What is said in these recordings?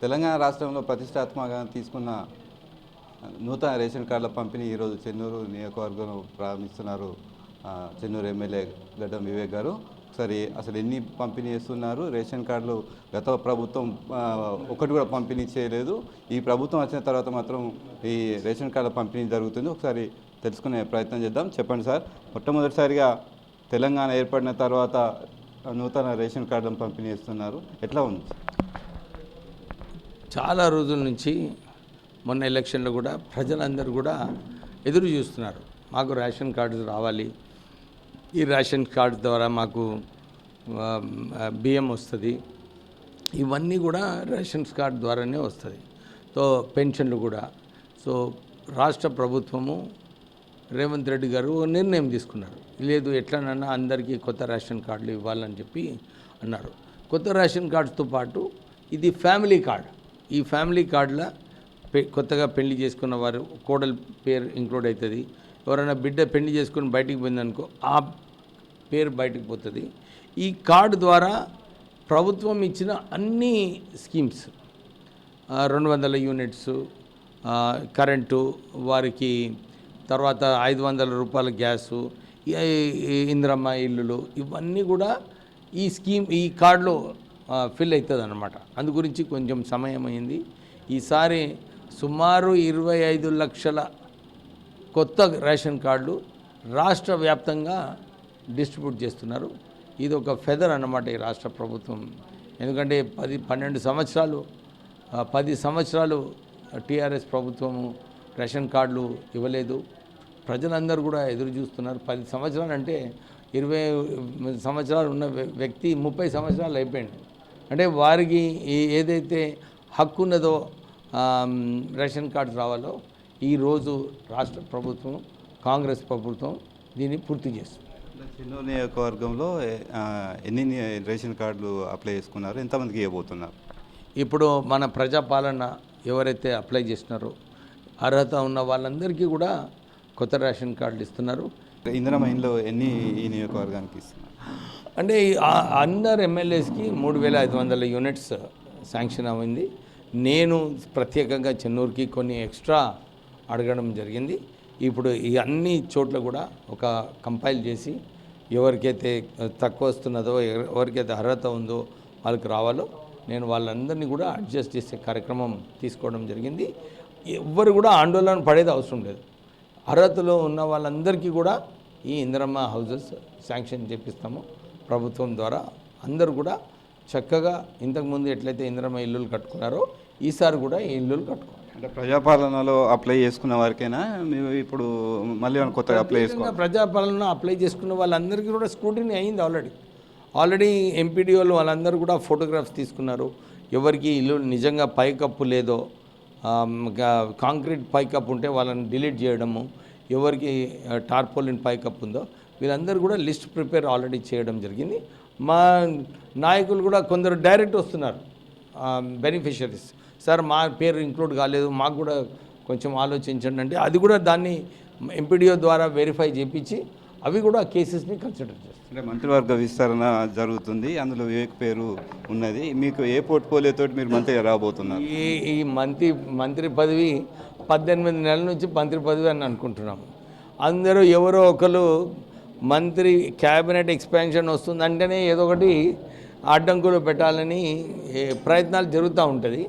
తెలంగాణ రాష్ట్రంలో ప్రతిష్టాత్మకంగా తీసుకున్న నూతన రేషన్ కార్డుల పంపిణీ ఈరోజు చెన్నూరు నియోజకవర్గంలో ప్రారంభిస్తున్నారు. చెన్నూరు ఎమ్మెల్యే గడ్డం వివేక్ గారు. ఒకసారి అసలు ఎన్ని పంపిణీ చేస్తున్నారు? రేషన్ కార్డులు గత ప్రభుత్వం ఒకటి కూడా పంపిణీ చేయలేదు. ఈ ప్రభుత్వం వచ్చిన తర్వాత మాత్రం ఈ రేషన్ కార్డుల పంపిణీ జరుగుతుంది. ఒకసారి తెలుసుకునే ప్రయత్నం చేద్దాం. చెప్పండి సార్. మొట్టమొదటిసారిగా తెలంగాణ ఏర్పడిన తర్వాత నూతన రేషన్ కార్డులను పంపిణీ చేస్తున్నారు. ఎట్లా ఉంది? చాలా రోజుల నుంచి మొన్న ఎలక్షన్లో కూడా ప్రజలందరూ కూడా ఎదురు చూస్తున్నారు. మాకు రేషన్ కార్డు రావాలి. ఈ రేషన్ కార్డు ద్వారా మాకు బియ్యం వస్తుంది. ఇవన్నీ కూడా రేషన్ కార్డు ద్వారానే వస్తుంది. సో పెన్షన్లు కూడా. సో రాష్ట్ర ప్రభుత్వము రేవంత్ రెడ్డి గారు నిర్ణయం తీసుకున్నారు. లేదు ఎట్లనన్నా అందరికీ కొత్త రేషన్ కార్డులు ఇవ్వాలని చెప్పి అన్నారు. కొత్త రేషన్ కార్డుతో పాటు ఇది ఫ్యామిలీ కార్డ్. ఈ ఫ్యామిలీ కార్డులో పె కొత్తగా పెళ్ళి చేసుకున్న వారు కోడలు పేరు ఇంక్లూడ్ అవుతుంది ఎవరైనా బిడ్డ పెళ్ళి చేసుకుని బయటికి పోయిందనుకో ఆ పేరు బయటకు పోతుంది. ఈ కార్డు ద్వారా ప్రభుత్వం ఇచ్చిన అన్ని స్కీమ్స్ రెండు వందల యూనిట్స్ కరెంటు వారికి తర్వాత ఐదు వందల రూపాయల గ్యాసు ఈ- ఇల్లులు ఇవన్నీ కూడా ఈ స్కీమ్ ఈ కార్డులో ఫిల్ అవుతుంది అనమాట అందు గురించి కొంచెం సమయం అయింది. ఈసారి సుమారు ఇరవై ఐదు లక్షల కొత్త రేషన్ కార్డులు రాష్ట్ర వ్యాప్తంగా డిస్ట్రిబ్యూట్ చేస్తున్నారు. ఇది ఒక ఫెదర్ అన్నమాట ఈ రాష్ట్ర ప్రభుత్వం. ఎందుకంటే పది పన్నెండు సంవత్సరాలు పది సంవత్సరాలు టీఆర్ఎస్ ప్రభుత్వము రేషన్ కార్డులు ఇవ్వలేదు. ప్రజలందరూ కూడా ఎదురు చూస్తున్నారు. పది సంవత్సరాలు అంటే ఇరవై సంవత్సరాలు ఉన్న వ్య- వ్యక్తి ముప్పై సంవత్సరాలు అయిపోయింది అంటే వారికి ఏదైతే హక్కు ఉన్నదో రేషన్ కార్డు రావాలో ఈరోజు రాష్ట్ర ప్రభుత్వం కాంగ్రెస్ ప్రభుత్వం దీన్ని పూర్తి చేస్తుంది. చెన్నూరు నియోజకవర్గంలో ఎన్ని రేషన్ కార్డులు అప్లై చేసుకున్నారు? ఎంతమందికి ఇవ్వబోతున్నారు? ఇప్పుడు మన ప్రజాపాలన ఎవరైతే అప్లై చేసినారో అర్హత ఉన్న వాళ్ళందరికీ కూడా కొత్త రేషన్ కార్డులు ఇస్తున్నారు. ఇందిరా మైన్లో ఎన్ని ఈ నియోజకవర్గానికి ఇస్తున్నారు? అంటే అందరు ఎమ్మెల్యేస్కి మూడు వేల ఐదు వందల యూనిట్స్ శాంక్షన్ అయింది. నేను ప్రత్యేకంగా చెన్నూరుకి కొన్ని ఎక్స్ట్రా అడగడం జరిగింది. ఇప్పుడు ఈ అన్ని చోట్ల కూడా ఒక కంపైల్ చేసి ఎవరికైతే తక్కువ వస్తున్నదో ఎవరికైతే అర్హత ఉందో వాళ్ళకి రావాలో నేను వాళ్ళందరినీ కూడా అడ్జస్ట్ చేసే కార్యక్రమం తీసుకోవడం జరిగింది. ఎవ్వరు కూడా ఆందోళన పడేది అవసరం లేదు. అర్హతలో ఉన్న వాళ్ళందరికీ కూడా ఈ ఇందిరమ్మ హౌజెస్ శాంక్షన్ చేపిస్తాము. ప్రభుత్వం ద్వారా అందరూ కూడా చక్కగా ఇంతకుముందు ఎట్లయితే ఇందిరమ్మ ఇల్లులు కట్టుకున్నారో ఈసారి కూడా ఈ ఇల్లులు కట్టుకోవాలి. అంటే ప్రజాపాలనలో అప్లై చేసుకున్న వారికైనా మేము ఇప్పుడు మళ్ళీ కొత్తగా అప్లై ప్రత్యేకంగా ప్రజాపాలన అప్లై చేసుకున్న వాళ్ళందరికీ కూడా స్క్రూటినీ అయింది ఆల్రెడీ ఆల్రెడీ ఎంపీడీఓలు వాళ్ళందరూ కూడా ఫోటోగ్రాఫ్స్ తీసుకున్నారు. ఎవరికి ఇల్లు నిజంగా పైకప్పు లేదో కాంక్రీట్ పైకప్పు ఉంటే వాళ్ళని డిలీట్ చేయడము ఎవరికి టార్పోలిన్ పైకప్పు ఉందో వీళ్ళందరూ కూడా లిస్ట్ ప్రిపేర్ ఆల్రెడీ చేయడం జరిగింది. మా నాయకులు కూడా కొందరు డైరెక్ట్ వస్తున్నారు బెనిఫిషరీస్. సార్ మా పేరు ఇంక్లూడ్ కాలేదు మాకు కూడా కొంచెం ఆలోచించండి అంటే అది కూడా దాన్ని ఎంపీడీఓ ద్వారా వెరిఫై చేయించి అవి కూడా కేసెస్ని కన్సిడర్ చేస్తారు. అంటే మంత్రివర్గ విస్తరణ జరుగుతుంది అందులో వివేక్ పేరు ఉన్నది. మీకు ఏ పోర్ట్ఫోలియోతో మీరు మంత్రిగా రాబోతున్నారు? ఈ ఈ మంత్రి మంత్రి పదవి పద్దెనిమిది నెలల నుంచి మంత్రి పదవి అని అనుకుంటున్నాము. అందరూ ఎవరో ఒకరు మంత్రి క్యాబినెట్ ఎక్స్పాన్షన్ వస్తుందంటేనే ఏదో ఒకటి అడ్డంకులు పెట్టాలని ప్రయత్నాలు జరుగుతూ ఉంటుంది.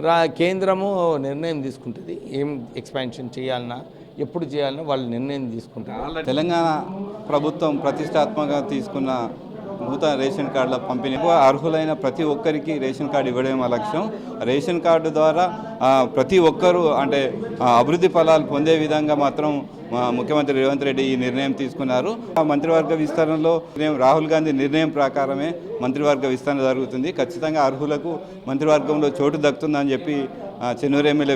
రా కేంద్రము నిర్ణయం తీసుకుంటుంది. ఏం ఎక్స్పాన్షన్ చేయాలన్నా ఎప్పుడు చేయాలన్నా వాళ్ళు నిర్ణయం తీసుకుంటారు. తెలంగాణ ప్రభుత్వం ప్రతిష్టాత్మకంగా తీసుకున్న నూతన రేషన్ కార్డుల పంపిణీ అర్హులైన ప్రతి ఒక్కరికి రేషన్ కార్డు ఇవ్వడమే మా లక్ష్యం. రేషన్ కార్డు ద్వారా ప్రతి ఒక్కరూ అంటే అభివృద్ధి ఫలాలు పొందే విధంగా మాత్రం ముఖ్యమంత్రి రేవంత్ రెడ్డి ఈ నిర్ణయం తీసుకున్నారు. ఆ మంత్రివర్గ విస్తరణలో రాహుల్ గాంధీ నిర్ణయం ప్రకారమే మంత్రివర్గ విస్తరణ జరుగుతుంది. ఖచ్చితంగా అర్హులకు మంత్రివర్గంలో చోటు దక్కుతుందని చెప్పి చెన్నూరు ఎమ్మెల్యే